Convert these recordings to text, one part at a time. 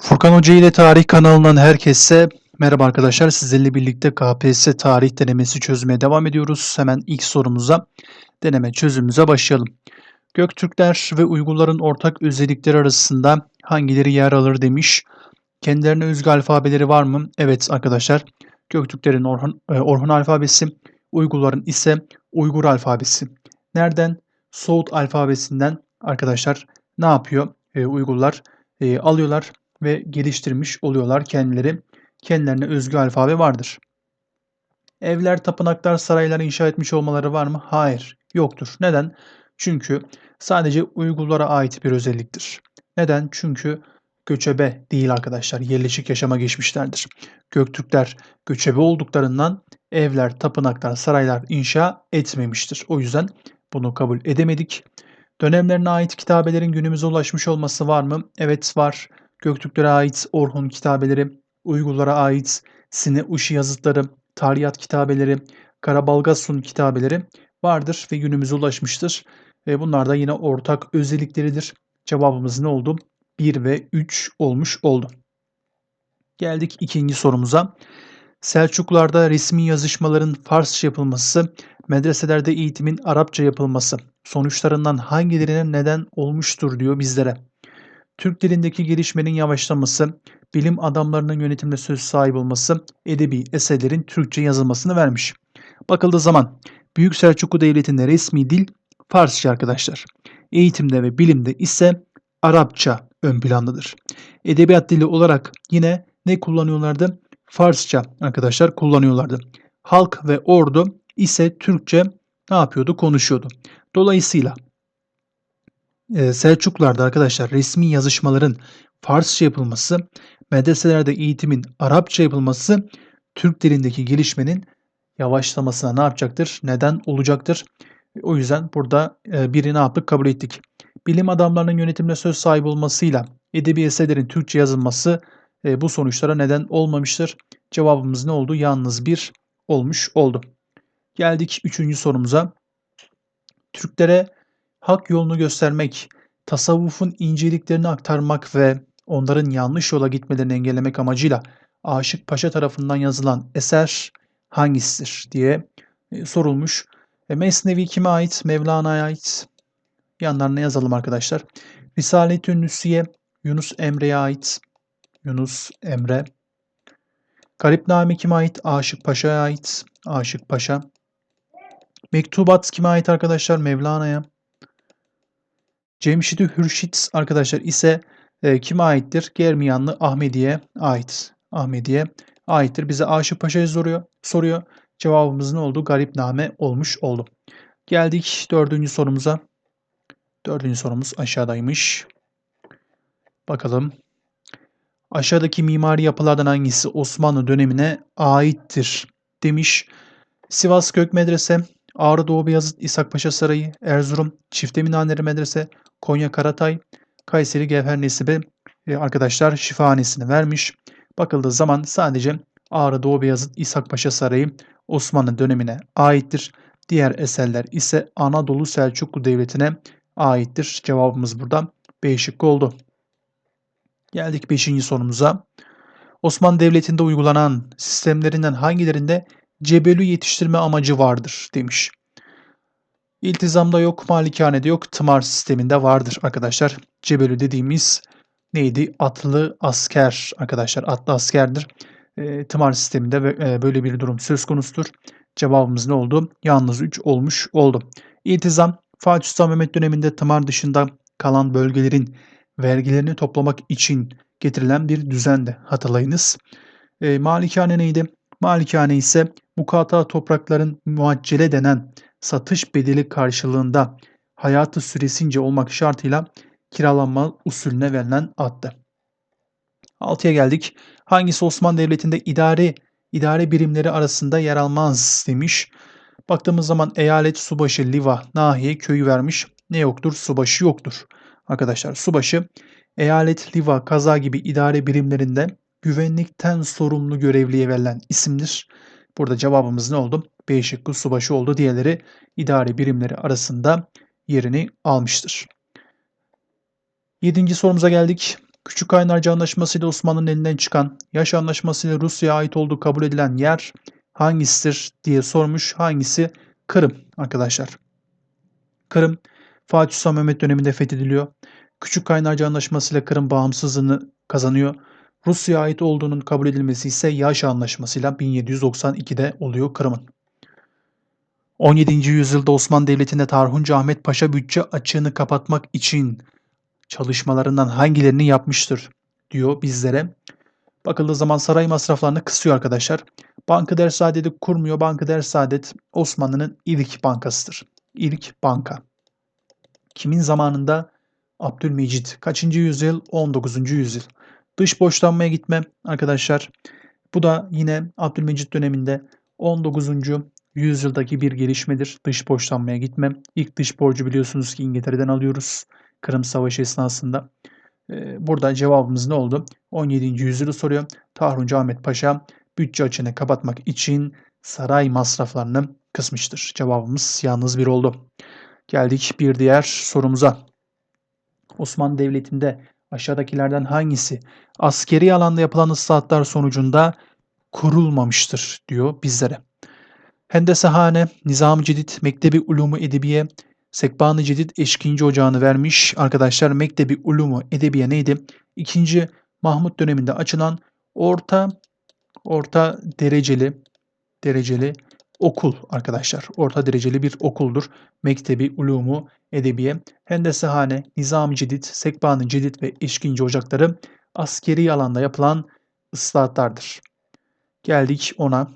Furkan Hoca ile Tarih kanalından herkese merhaba arkadaşlar. Sizlerle birlikte KPSS tarih denemesi çözmeye devam ediyoruz. Hemen ilk sorumuza deneme çözümümüze başlayalım. Göktürkler ve Uygurların ortak özellikleri arasında hangileri yer alır demiş. Kendilerine özgü alfabeleri var mı? Evet arkadaşlar. Göktürklerin Orhun, e, Orhun alfabesi, Uygurların ise Uygur alfabesi. Nereden? Soğut alfabesinden arkadaşlar ne yapıyor? E, Uygurlar e, alıyorlar ve geliştirmiş oluyorlar kendileri. Kendilerine özgü alfabe vardır. Evler, tapınaklar, saraylar inşa etmiş olmaları var mı? Hayır, yoktur. Neden? Çünkü sadece Uygurlara ait bir özelliktir. Neden? Çünkü göçebe değil arkadaşlar. Yerleşik yaşama geçmişlerdir. Göktürkler göçebe olduklarından evler, tapınaklar, saraylar inşa etmemiştir. O yüzden bunu kabul edemedik. Dönemlerine ait kitabelerin günümüze ulaşmış olması var mı? Evet var. Göktürklere ait Orhun kitabeleri, Uygurlara ait Sine Uşi yazıtları, Tariyat kitabeleri, Karabalgasun kitabeleri vardır ve günümüze ulaşmıştır. Ve bunlar da yine ortak özellikleridir. Cevabımız ne oldu? 1 ve 3 olmuş oldu. Geldik ikinci sorumuza. Selçuklularda resmi yazışmaların Farsça yapılması, medreselerde eğitimin Arapça yapılması sonuçlarından hangilerine neden olmuştur diyor bizlere. Türk dilindeki gelişmenin yavaşlaması, bilim adamlarının yönetimde söz sahibi olması, edebi eserlerin Türkçe yazılmasını vermiş. Bakıldığı zaman Büyük Selçuklu Devleti'nde resmi dil Farsça arkadaşlar. Eğitimde ve bilimde ise Arapça ön plandadır. Edebiyat dili olarak yine ne kullanıyorlardı? Farsça arkadaşlar kullanıyorlardı. Halk ve ordu ise Türkçe ne yapıyordu? Konuşuyordu. Dolayısıyla Selçuklularda arkadaşlar resmi yazışmaların Farsça yapılması, medreselerde eğitimin Arapça yapılması Türk dilindeki gelişmenin yavaşlamasına ne yapacaktır? Neden olacaktır? O yüzden burada e, biri ne yaptık? Kabul ettik. Bilim adamlarının yönetimde söz sahibi olmasıyla edebi eserlerin Türkçe yazılması e, bu sonuçlara neden olmamıştır. Cevabımız ne oldu? Yalnız bir olmuş oldu. Geldik üçüncü sorumuza. Türklere hak yolunu göstermek, tasavvufun inceliklerini aktarmak ve onların yanlış yola gitmelerini engellemek amacıyla Aşık Paşa tarafından yazılan eser hangisidir diye e, sorulmuş. E, Mesnevi kime ait? Mevlana'ya ait. Yanlarına yazalım arkadaşlar. Risalet-ü Nüsiye Yunus Emre'ye ait. Yunus Emre. Garipname kime ait? Aşık Paşa'ya ait. Aşık Paşa. Mektubat kime ait arkadaşlar? Mevlana'ya. Cemşid-i Hürşit arkadaşlar ise e, kime aittir? Germiyanlı Ahmediye ait. Ahmediye aittir. Bize Aşık Paşa'yı soruyor. soruyor. Cevabımız ne oldu? Garipname olmuş oldu. Geldik dördüncü sorumuza. Dördüncü sorumuz aşağıdaymış. Bakalım. Aşağıdaki mimari yapılardan hangisi Osmanlı dönemine aittir demiş. Sivas Gök Medrese, Ağrı Doğu Beyazıt İshak Paşa Sarayı, Erzurum Çifte Minareli Medrese, Konya Karatay, Kayseri Gevher Nesibe e, arkadaşlar şifahanesini vermiş. Bakıldığı zaman sadece Ağrı Doğu Beyazıt İshak Paşa Sarayı Osmanlı dönemine aittir. Diğer eserler ise Anadolu Selçuklu Devleti'ne aittir. Cevabımız burada B şıkkı oldu. Geldik 5. sorumuza. Osmanlı Devleti'nde uygulanan sistemlerinden hangilerinde cebelü yetiştirme amacı vardır demiş. İltizamda yok, malikanede yok, tımar sisteminde vardır arkadaşlar. Cebelü dediğimiz neydi? Atlı asker arkadaşlar. Atlı askerdir. E, tımar sisteminde e, böyle bir durum söz konusudur. Cevabımız ne oldu? Yalnız 3 olmuş oldu. İltizam Fatih Sultan Mehmet döneminde tımar dışında kalan bölgelerin vergilerini toplamak için getirilen bir düzendi hatırlayınız. E, malikane neydi? Malikane ise mukata toprakların muaccele denen satış bedeli karşılığında hayatı süresince olmak şartıyla kiralanma usulüne verilen addı. 6'ya geldik. Hangisi Osmanlı Devleti'nde idare idare birimleri arasında yer almaz demiş. Baktığımız zaman eyalet, subaşı, liva, nahiye, köyü vermiş. Ne yoktur? Subaşı yoktur. Arkadaşlar subaşı eyalet, liva, kaza gibi idare birimlerinde güvenlikten sorumlu görevliye verilen isimdir. Burada cevabımız ne oldu? B şıkkı subaşı oldu. Diğerleri idari birimleri arasında yerini almıştır. Yedinci sorumuza geldik. Küçük Kaynarca Anlaşması ile Osmanlı'nın elinden çıkan, Yaş Anlaşması ile Rusya'ya ait olduğu kabul edilen yer hangisidir diye sormuş. Hangisi? Kırım arkadaşlar. Kırım Fatih Sultan Mehmet döneminde fethediliyor. Küçük Kaynarca Anlaşması ile Kırım bağımsızlığını kazanıyor. Rusya'ya ait olduğunun kabul edilmesi ise Yaş Anlaşması'yla 1792'de oluyor Kırım'ın. 17. yüzyılda Osmanlı Devleti'nde Tarhuncu Ahmet Paşa bütçe açığını kapatmak için çalışmalarından hangilerini yapmıştır diyor bizlere. Bakıldığı zaman saray masraflarını kısıyor arkadaşlar. Bankı Dersaadet'i kurmuyor. Bankı Dersaadet Osmanlı'nın ilk bankasıdır. İlk banka. Kimin zamanında? Abdülmecit. Kaçıncı yüzyıl? 19. yüzyıl. Dış borçlanmaya gitme arkadaşlar. Bu da yine Abdülmecit döneminde 19. yüzyıldaki bir gelişmedir. Dış borçlanmaya gitme. İlk dış borcu biliyorsunuz ki İngiltere'den alıyoruz. Kırım Savaşı esnasında. Ee, burada cevabımız ne oldu? 17. yüzyılı soruyor. Tahruncu Ahmet Paşa bütçe açığını kapatmak için saray masraflarını kısmıştır. Cevabımız yalnız bir oldu. Geldik bir diğer sorumuza. Osmanlı Devleti'nde aşağıdakilerden hangisi askeri alanda yapılan ıslahatlar sonucunda kurulmamıştır diyor bizlere. Hendesehane, Nizam-ı Cedid, Mektebi Ulumu Edebiye, Sekban-ı Cedid Eşkinci Ocağı'nı vermiş. Arkadaşlar Mektebi Ulumu Edebiye neydi? İkinci Mahmut döneminde açılan orta orta dereceli dereceli okul arkadaşlar. Orta dereceli bir okuldur. Mektebi Ulumu Edebiye, Hendesehane, Nizam-ı Cedid, Sekban-ı Cedid ve Eşkinci Ocakları askeri alanda yapılan ıslahatlardır. Geldik ona.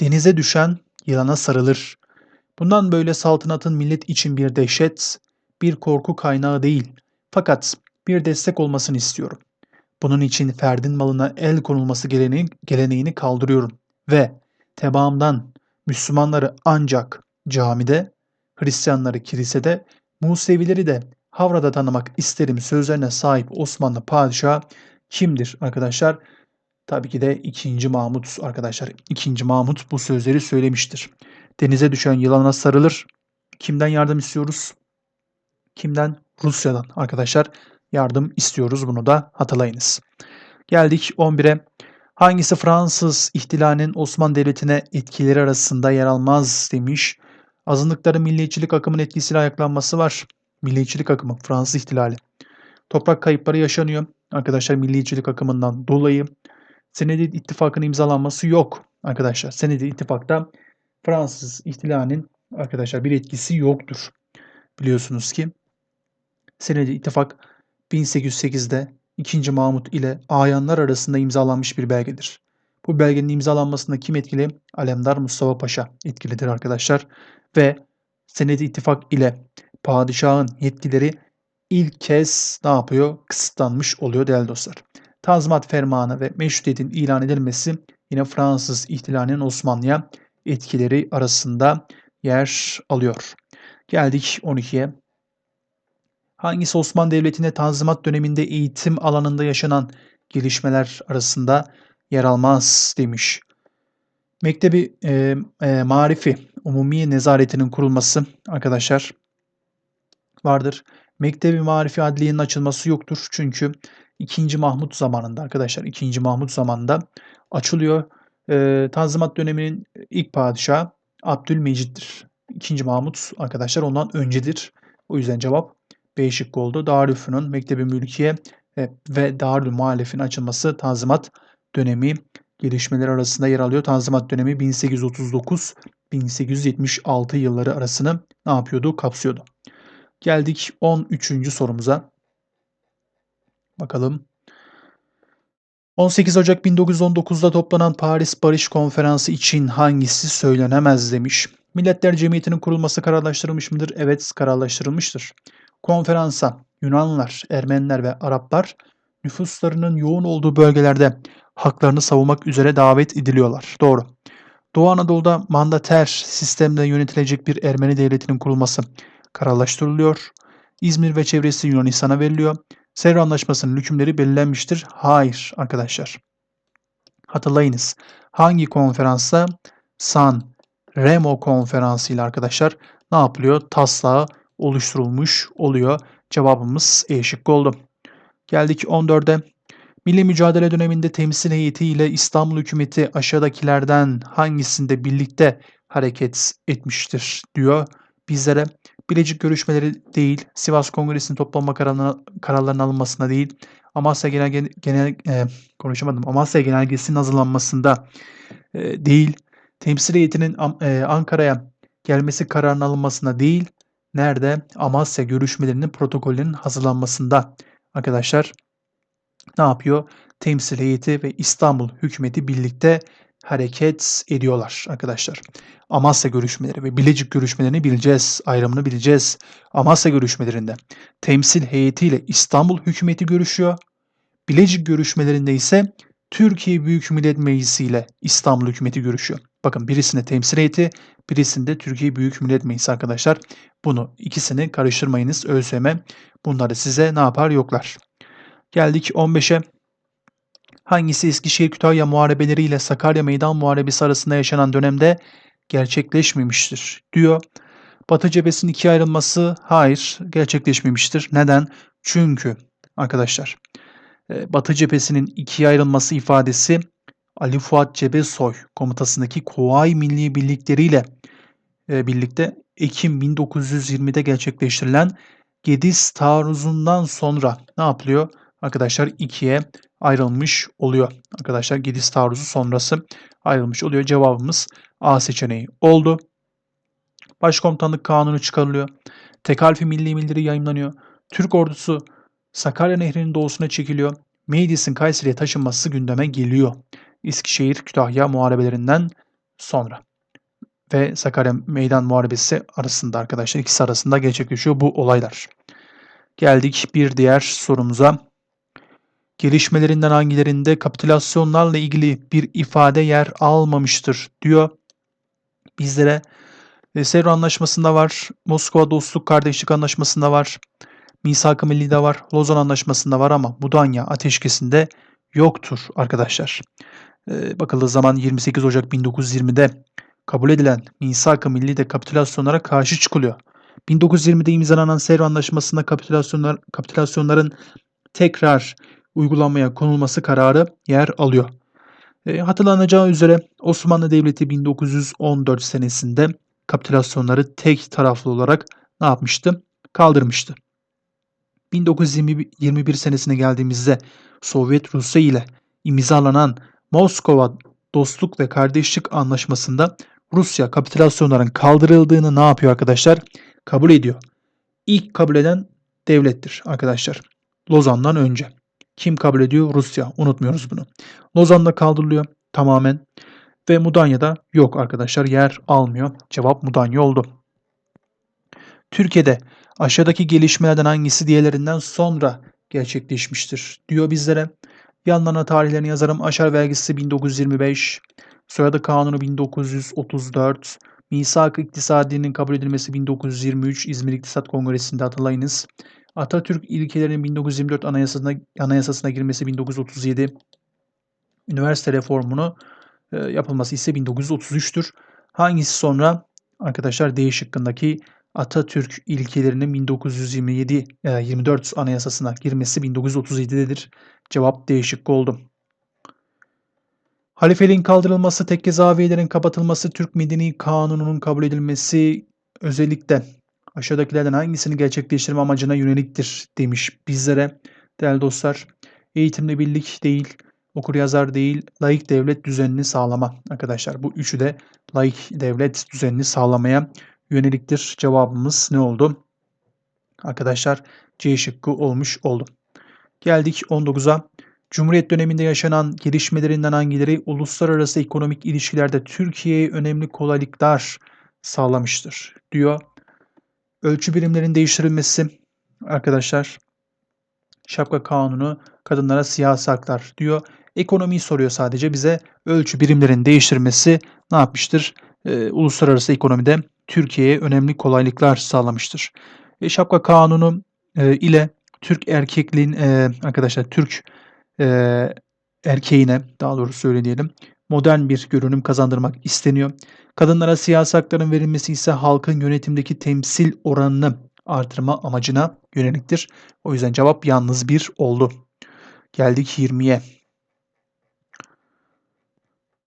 Denize düşen yılana sarılır. Bundan böyle saltanatın millet için bir dehşet, bir korku kaynağı değil. Fakat bir destek olmasını istiyorum. Bunun için ferdin malına el konulması geleneğini, geleneğini kaldırıyorum. Ve tebaamdan Müslümanları ancak camide, Hristiyanları kilisede, Musevileri de Havra'da tanımak isterim sözlerine sahip Osmanlı padişahı kimdir arkadaşlar? Tabii ki de 2. Mahmut arkadaşlar. 2. Mahmut bu sözleri söylemiştir. Denize düşen yılana sarılır. Kimden yardım istiyoruz? Kimden? Rusya'dan arkadaşlar yardım istiyoruz. Bunu da hatırlayınız. Geldik 11'e. Hangisi Fransız ihtilalinin Osmanlı Devleti'ne etkileri arasında yer almaz demiş. Azınlıkların milliyetçilik akımının etkisiyle ayaklanması var. Milliyetçilik akımı Fransız ihtilali. Toprak kayıpları yaşanıyor. Arkadaşlar milliyetçilik akımından dolayı Senedi ittifakının imzalanması yok arkadaşlar. Senedi ittifakta Fransız ihtilalinin arkadaşlar bir etkisi yoktur. Biliyorsunuz ki Senedi ittifak 1808'de 2. Mahmut ile ayanlar arasında imzalanmış bir belgedir. Bu belgenin imzalanmasında kim etkili? Alemdar Mustafa Paşa etkilidir arkadaşlar. Ve Senedi ittifak ile padişahın yetkileri ilk kez ne yapıyor? Kısıtlanmış oluyor değerli dostlar. Tazminat fermanı ve meşrutiyetin ilan edilmesi yine Fransız ihtilalinin Osmanlı'ya etkileri arasında yer alıyor. Geldik 12'ye. Hangisi Osmanlı Devleti'nde Tanzimat döneminde eğitim alanında yaşanan gelişmeler arasında yer almaz demiş. Mektebi e, e, Marifi Umumi Nezaretinin kurulması arkadaşlar vardır. Mektebi Marifi Adliye'nin açılması yoktur. Çünkü 2. Mahmut zamanında arkadaşlar 2. Mahmut zamanında açılıyor. E, Tanzimat döneminin ilk padişahı Abdülmecit'tir. 2. Mahmut arkadaşlar ondan öncedir. O yüzden cevap B şıkkı oldu. Darülfünun Mektebi Mülkiye e, ve Darül Muhalef'in açılması Tanzimat dönemi gelişmeler arasında yer alıyor. Tanzimat dönemi 1839-1876 yılları arasını ne yapıyordu? Kapsıyordu. Geldik 13. sorumuza. Bakalım. 18 Ocak 1919'da toplanan Paris Barış Konferansı için hangisi söylenemez demiş. Milletler Cemiyeti'nin kurulması kararlaştırılmış mıdır? Evet kararlaştırılmıştır. Konferansa Yunanlılar, Ermeniler ve Araplar nüfuslarının yoğun olduğu bölgelerde haklarını savunmak üzere davet ediliyorlar. Doğru. Doğu Anadolu'da mandater sistemde yönetilecek bir Ermeni devletinin kurulması kararlaştırılıyor. İzmir ve çevresi Yunanistan'a veriliyor. Sevr Anlaşması'nın hükümleri belirlenmiştir. Hayır arkadaşlar. Hatırlayınız. Hangi konferansta? San Remo konferansı ile arkadaşlar ne yapılıyor? Taslağı oluşturulmuş oluyor. Cevabımız E şıkkı oldu. Geldik 14'e. Milli mücadele döneminde temsil heyeti ile İstanbul hükümeti aşağıdakilerden hangisinde birlikte hareket etmiştir diyor bizlere. Bilecik görüşmeleri değil, Sivas Kongresi'nin toplanma kararlarının alınmasına değil, Amasya Genel, Genel e, konuşamadım. Amasya Genelgesi'nin hazırlanmasında e, değil, temsil heyetinin e, Ankara'ya gelmesi kararının alınmasına değil, nerede? Amasya görüşmelerinin protokolünün hazırlanmasında arkadaşlar ne yapıyor? Temsil heyeti ve İstanbul hükümeti birlikte hareket ediyorlar arkadaşlar. Amasya görüşmeleri ve Bilecik görüşmelerini bileceğiz, ayrımını bileceğiz. Amasya görüşmelerinde temsil heyetiyle İstanbul hükümeti görüşüyor. Bilecik görüşmelerinde ise Türkiye Büyük Millet Meclisi ile İstanbul hükümeti görüşüyor. Bakın birisinde temsil heyeti, birisinde Türkiye Büyük Millet Meclisi arkadaşlar. Bunu ikisini karıştırmayınız ÖSYM. Bunları size ne yapar yoklar. Geldik 15'e. Hangisi Eskişehir Kütahya muharebeleri ile Sakarya Meydan Muharebesi arasında yaşanan dönemde gerçekleşmemiştir diyor. Batı cephesinin ikiye ayrılması hayır gerçekleşmemiştir. Neden? Çünkü arkadaşlar Batı cephesinin ikiye ayrılması ifadesi Ali Fuat Cebesoy komutasındaki Kuvayi Milli Birlikleriyle e, birlikte Ekim 1920'de gerçekleştirilen Gediz taarruzundan sonra ne yapılıyor? Arkadaşlar ikiye ayrılmış oluyor. Arkadaşlar Gediz taarruzu sonrası ayrılmış oluyor. Cevabımız A seçeneği oldu. Başkomutanlık kanunu çıkarılıyor. Tek harfi milli bildiri yayınlanıyor. Türk ordusu Sakarya Nehri'nin doğusuna çekiliyor. Meydis'in Kayseri'ye taşınması gündeme geliyor. Eskişehir Kütahya muharebelerinden sonra ve Sakarya Meydan Muharebesi arasında arkadaşlar ikisi arasında gerçekleşiyor bu olaylar. Geldik bir diğer sorumuza. Gelişmelerinden hangilerinde kapitülasyonlarla ilgili bir ifade yer almamıştır diyor. Bizlere Sevr Anlaşması'nda var, Moskova Dostluk Kardeşlik Anlaşması'nda var, Misak-ı Milli'de var, Lozan Anlaşması'nda var ama Mudanya Ateşkesi'nde yoktur arkadaşlar. E, bakıldığı zaman 28 Ocak 1920'de kabul edilen Misak-ı Milli'de kapitülasyonlara karşı çıkılıyor. 1920'de imzalanan Sevr Anlaşması'nda kapitülasyonlar, kapitülasyonların tekrar uygulanmaya konulması kararı yer alıyor. E, hatırlanacağı üzere Osmanlı Devleti 1914 senesinde kapitülasyonları tek taraflı olarak ne yapmıştı? Kaldırmıştı. 1921 senesine geldiğimizde Sovyet Rusya ile imzalanan Moskova Dostluk ve Kardeşlik Anlaşması'nda Rusya kapitülasyonların kaldırıldığını ne yapıyor arkadaşlar? Kabul ediyor. İlk kabul eden devlettir arkadaşlar. Lozan'dan önce. Kim kabul ediyor? Rusya. Unutmuyoruz bunu. Lozan'da kaldırılıyor tamamen. Ve Mudanya'da yok arkadaşlar. Yer almıyor. Cevap Mudanya oldu. Türkiye'de aşağıdaki gelişmelerden hangisi diğerlerinden sonra gerçekleşmiştir diyor bizlere. Yanlarına tarihlerini yazarım. Aşar vergisi 1925, soyadı kanunu 1934, Misak-ı İktisadi'nin kabul edilmesi 1923 İzmir İktisat Kongresi'nde hatırlayınız. Atatürk ilkelerinin 1924 anayasasına, anayasasına girmesi 1937. Üniversite reformunu e, yapılması ise 1933'tür. Hangisi sonra? Arkadaşlar D şıkkındaki Atatürk ilkelerinin 1927 e, 24 anayasasına girmesi 1937'dedir. Cevap D şıkkı oldu. Halifeliğin kaldırılması, tekke zaviyelerin kapatılması, Türk Medeni Kanunu'nun kabul edilmesi özellikle aşağıdakilerden hangisini gerçekleştirme amacına yöneliktir demiş bizlere. Değerli dostlar, eğitimle birlik değil, okur yazar değil, laik devlet düzenini sağlama arkadaşlar. Bu üçü de laik devlet düzenini sağlamaya yöneliktir. Cevabımız ne oldu? Arkadaşlar C şıkkı olmuş oldu. Geldik 19'a. Cumhuriyet döneminde yaşanan gelişmelerinden hangileri uluslararası ekonomik ilişkilerde Türkiye'ye önemli kolaylıklar sağlamıştır diyor. Ölçü birimlerinin değiştirilmesi arkadaşlar şapka kanunu kadınlara siyasi haklar diyor. Ekonomiyi soruyor sadece bize ölçü birimlerin değiştirmesi ne yapmıştır? Ee, uluslararası ekonomide Türkiye'ye önemli kolaylıklar sağlamıştır. E, şapka kanunu e, ile Türk erkekliğin e, arkadaşlar Türk e, erkeğine daha doğru söyleyelim modern bir görünüm kazandırmak isteniyor. Kadınlara siyasi hakların verilmesi ise halkın yönetimdeki temsil oranını artırma amacına yöneliktir. O yüzden cevap yalnız bir oldu. Geldik 20'ye.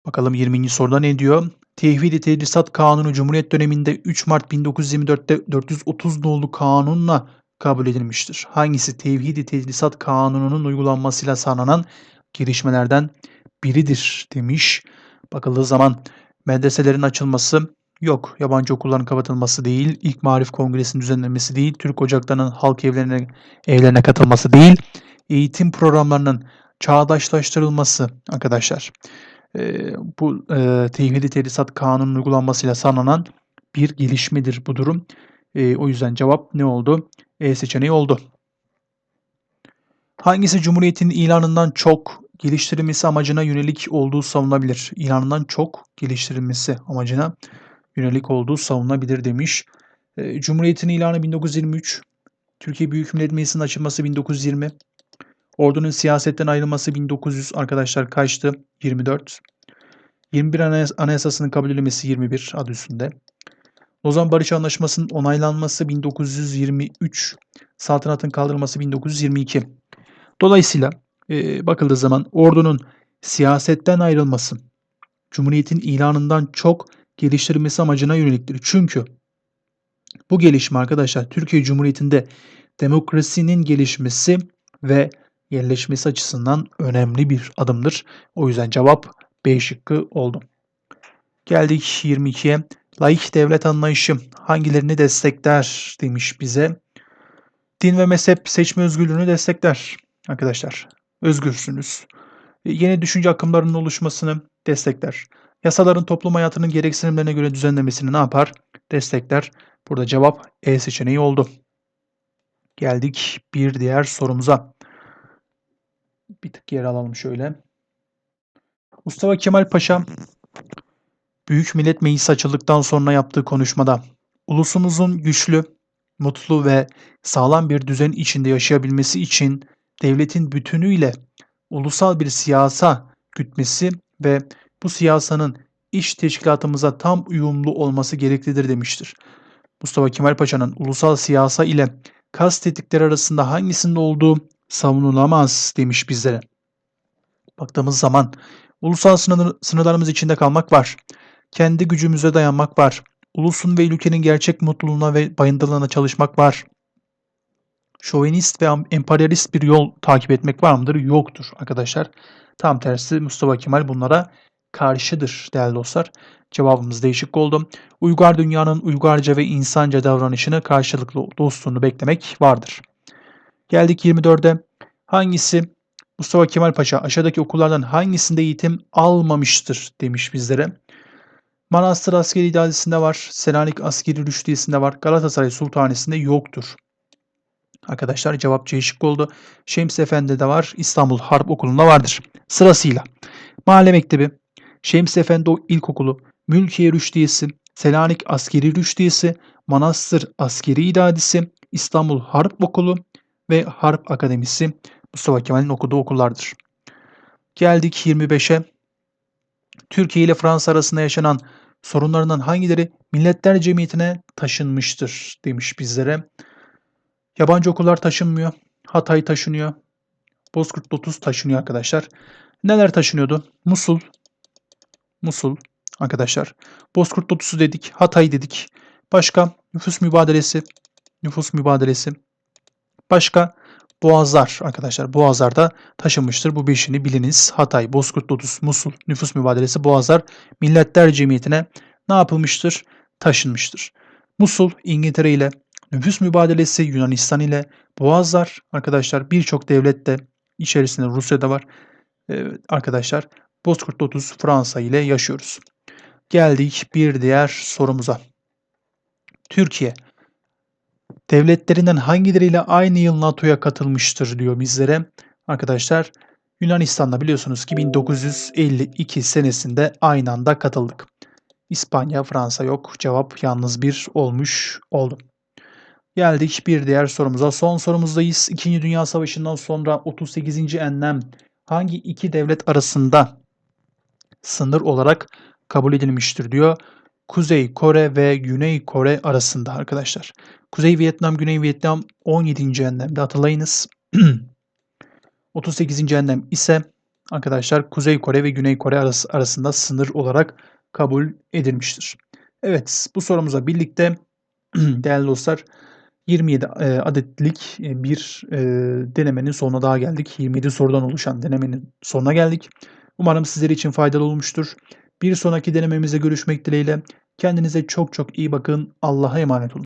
Bakalım 20. soruda ne diyor? Tevhid-i Tedrisat Kanunu Cumhuriyet döneminde 3 Mart 1924'te 430 nolu kanunla kabul edilmiştir. Hangisi Tevhid-i Tedrisat Kanunu'nun uygulanmasıyla sağlanan gelişmelerden biridir demiş. Bakıldığı zaman medreselerin açılması yok. Yabancı okulların kapatılması değil. İlk Marif Kongresi'nin düzenlenmesi değil. Türk ocaklarının halk evlerine, evlerine katılması değil. Eğitim programlarının çağdaşlaştırılması arkadaşlar. Ee, bu e, Tevhid-i Tedrisat Kanunu'nun uygulanmasıyla sağlanan bir gelişmedir bu durum. E, o yüzden cevap ne oldu? E seçeneği oldu. Hangisi Cumhuriyet'in ilanından çok geliştirilmesi amacına yönelik olduğu savunulabilir? İlanından çok geliştirilmesi amacına yönelik olduğu savunulabilir demiş. E, Cumhuriyet'in ilanı 1923, Türkiye Büyük Millet Meclisi'nin açılması 1920, ordunun siyasetten ayrılması 1900 arkadaşlar kaçtı? 24. 21 Anayas- Anayasası'nın kabul edilmesi 21 adı üstünde. Lozan Barış Anlaşması'nın onaylanması 1923, saltanatın kaldırılması 1922. Dolayısıyla e, bakıldığı zaman ordunun siyasetten ayrılması, Cumhuriyet'in ilanından çok geliştirilmesi amacına yöneliktir. Çünkü bu gelişme arkadaşlar Türkiye Cumhuriyeti'nde demokrasinin gelişmesi ve yerleşmesi açısından önemli bir adımdır. O yüzden cevap B şıkkı oldu. Geldik 22'ye. Laik devlet anlayışı hangilerini destekler demiş bize. Din ve mezhep seçme özgürlüğünü destekler arkadaşlar. Özgürsünüz. E, Yeni düşünce akımlarının oluşmasını destekler. Yasaların toplum hayatının gereksinimlerine göre düzenlemesini ne yapar? Destekler. Burada cevap E seçeneği oldu. Geldik bir diğer sorumuza. Bir tık yer alalım şöyle. Mustafa Kemal Paşa Büyük Millet Meclisi açıldıktan sonra yaptığı konuşmada ulusumuzun güçlü, mutlu ve sağlam bir düzen içinde yaşayabilmesi için devletin bütünüyle ulusal bir siyasa gütmesi ve bu siyasanın iş teşkilatımıza tam uyumlu olması gereklidir demiştir. Mustafa Kemal Paşa'nın ulusal siyasa ile kastettikleri arasında hangisinde olduğu savunulamaz demiş bizlere. Baktığımız zaman ulusal sınır, sınırlarımız içinde kalmak var. Kendi gücümüze dayanmak var. Ulusun ve ülkenin gerçek mutluluğuna ve bayındırlığına çalışmak var. Şovenist ve emperyalist bir yol takip etmek var mıdır? Yoktur arkadaşlar. Tam tersi Mustafa Kemal bunlara karşıdır değerli dostlar. Cevabımız değişik oldu. Uygar dünyanın uygarca ve insanca davranışını karşılıklı dostluğunu beklemek vardır. Geldik 24'e. Hangisi Mustafa Kemal Paşa aşağıdaki okullardan hangisinde eğitim almamıştır demiş bizlere. Manastır Askeri İdaresi'nde var. Selanik Askeri Rüştiyesi'nde var. Galatasaray Sultanesi'nde yoktur. Arkadaşlar cevap C şıkkı oldu. Şems Efendi'de var. İstanbul Harp Okulu'nda vardır. Sırasıyla Mahalle Mektebi, Şems Efendi İlkokulu, Mülkiye Rüştiyesi, Selanik Askeri Rüştiyesi, Manastır Askeri İdadisi, İstanbul Harp Okulu ve Harp Akademisi Mustafa Kemal'in okuduğu okullardır. Geldik 25'e. Türkiye ile Fransa arasında yaşanan sorunlarından hangileri Milletler Cemiyeti'ne taşınmıştır demiş bizlere. Yabancı okullar taşınmıyor. Hatay taşınıyor. Bozkurt 30 taşınıyor arkadaşlar. Neler taşınıyordu? Musul. Musul arkadaşlar. Bozkurt 30'u dedik. Hatay dedik. Başka nüfus mübadelesi. Nüfus mübadelesi. Başka Boğazlar arkadaşlar. Boğazlar'da taşınmıştır. Bu beşini biliniz. Hatay, Bozkurt 30, Musul, nüfus mübadelesi, Boğazlar Milletler Cemiyeti'ne ne yapılmıştır? Taşınmıştır. Musul İngiltere ile, nüfus mübadelesi Yunanistan ile, Boğazlar arkadaşlar birçok devlette içerisinde Rusya'da var. Ee, arkadaşlar Bozkurt 30 Fransa ile yaşıyoruz. Geldik bir diğer sorumuza. Türkiye devletlerinden hangileriyle aynı yıl NATO'ya katılmıştır diyor bizlere. Arkadaşlar Yunanistan'da biliyorsunuz ki 1952 senesinde aynı anda katıldık. İspanya, Fransa yok. Cevap yalnız bir olmuş oldu. Geldik bir diğer sorumuza. Son sorumuzdayız. İkinci Dünya Savaşı'ndan sonra 38. enlem hangi iki devlet arasında sınır olarak kabul edilmiştir diyor. Kuzey Kore ve Güney Kore arasında arkadaşlar. Kuzey Vietnam, Güney Vietnam 17. enlemde hatırlayınız. 38. enlem ise arkadaşlar Kuzey Kore ve Güney Kore arası, arasında sınır olarak kabul edilmiştir. Evet bu sorumuza birlikte değerli dostlar 27 e, adetlik e, bir e, denemenin sonuna daha geldik. 27 sorudan oluşan denemenin sonuna geldik. Umarım sizler için faydalı olmuştur. Bir sonraki denememizde görüşmek dileğiyle. Kendinize çok çok iyi bakın. Allah'a emanet olun.